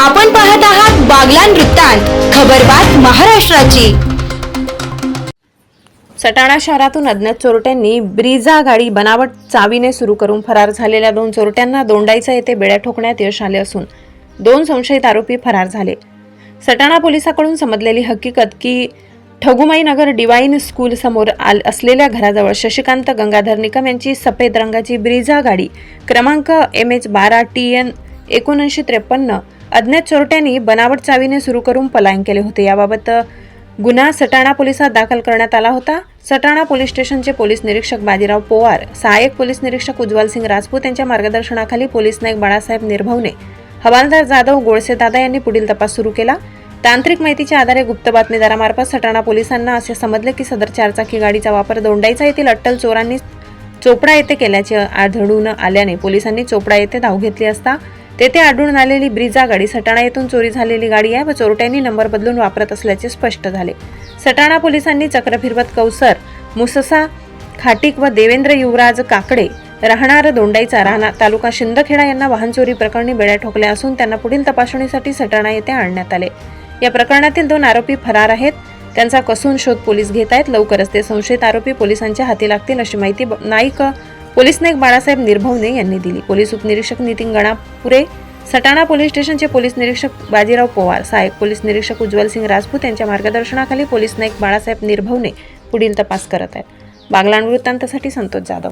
आपण पाहत आहात बागलान वृत्तांत खबरबात महाराष्ट्राची. सटाणा शहरातून अज्ञात चोरट्यांनी ब्रिझा गाडी बनावट चावीने सुरू करून फरार झालेल्या दोन चोरट्यांना दोंडाईचा येथे बेड्या ठोकण्यात यश आले असून दोन संशयित आरोपी फरार झाले. सटाणा पोलिसांकडून समजलेली हकीकत की ठगुमाई नगर डिवाईन स्कूल समोर आल असलेल्या घराजवळ शशिकांत गंगाधर निकम यांची सफेद रंगाची ब्रिझा गाडी क्रमांक एम एच बारा टी एन एकोणऐंशी त्रेपन्न अज्ञात चोरट्यांनी बनावट चावीने सुरू करून पलायन केले होते. याबाबत गुन्हा सटाणा पोलिसात दाखल करण्यात आला होता. सटाणा पोलीस स्टेशनचे पोलीस निरीक्षक बाजीराव पोवार सहाय्यक पोलीस निरीक्षक उज्ज्वल सिंग राजपूत यांच्या मार्गदर्शनाखाली पोलीस नाईक बाळासाहेब निर्भवने हवालदार जाधव गोळसे दादा यांनी पुढील तपास सुरू केला. तांत्रिक माहितीच्या आधारे गुप्त बातमीदारामार्फत सटाणा पोलिसांना असे समजले की सदर चारचाकी गाडीचा वापर दोंडाईचा येथील अट्टल चोरांनी चोपडा येथे केल्याचे आढळून आल्याने पोलिसांनी चोपडा येथे धाव घेतली असता तेथे आढळून आलेली ब्रिजा गाडी सटाणा येथून चोरी झालेली गाडी आहे व चोरट्यांनी नंबर बदलून वापरत असल्याचे स्पष्ट झाले. सटाणा पोलिसांनी चक्र फिरवत कौसर मुससा खाटीक व देवेंद्र युवराज काकडे राहणार दोंडाईचा राहणार तालुका शिंदखेडा यांना वाहन चोरी प्रकरणी बेड्या ठोकल्या असून त्यांना पुढील तपासणीसाठी सटाणा येथे आणण्यात आले. या प्रकरणातील दोन आरोपी फरार आहेत. त्यांचा कसून शोध पोलीस घेत आहेत. लवकरच ते संशयित आरोपी पोलिसांच्या हाती लागतील अशी माहिती नाईक पोलीस नाईक बाळासाहेब निर्भवने यांनी दिली. पोलीस उपनिरीक्षक नितीन गणापुरे सटाणा पोलीस स्टेशनचे पोलीस निरीक्षक बाजीराव पवार सहाय्यक पोलीस निरीक्षक उज्ज्वल सिंग राजपूत यांच्या मार्गदर्शनाखाली पोलीस नाईक बाळासाहेब निर्भवने पुढील तपास करत आहेत. बागलाण वृत्तांतासाठी संतोष जाधव.